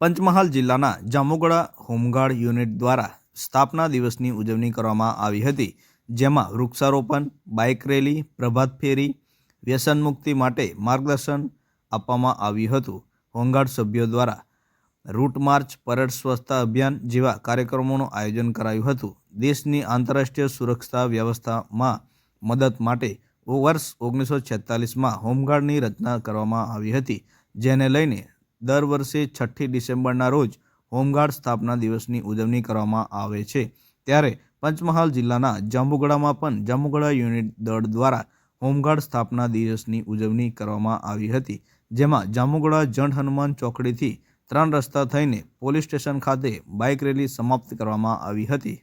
પંચમહાલ જિલ્લાના જામુગડા home guard unit દ્વારા સ્થાપના દિવસની ઉજવણી કરવામાં આવી હતી, જેમાં વૃક્ષારોપણ, બાઇક રેલી, પ્રભાત ફેરી, વ્યસન મુક્તિ માટે માર્ગદર્શન આપવામાં આવ્યું હતું. હોમગાર્ડ સભ્યો દ્વારા રૂટ માર્ચ, પરેડ સ્વચ્છતા અભિયાન જેવા કાર્યક્રમોનું આયોજન કરાયું હતું. દેશની આંતરરાષ્ટ્રીય સુરક્ષા વ્યવસ્થામાં મદદ માટે વર્ષ ઓગણીસો છેતાલીસમાં હોમગાર્ડની રચના કરવામાં આવી હતી, જેને લઈને દર વર્ષે છઠ્ઠી ડિસેમ્બરના રોજ હોમગાર્ડ સ્થાપના દિવસની ઉજવણી કરવામાં આવે છે. ત્યારે પંચમહાલ જિલ્લાના જાંબુગડામાં પણ જાંબુગડા યુનિટ દળ દ્વારા હોમગાર્ડ સ્થાપના દિવસની ઉજવણી કરવામાં આવી હતી, જેમાં જાંબુગડા જણ હનુમાન ચોકડીથી ત્રણ રસ્તા થઈને પોલીસ સ્ટેશન ખાતે બાઇક રેલી સમાપ્ત કરવામાં આવી હતી.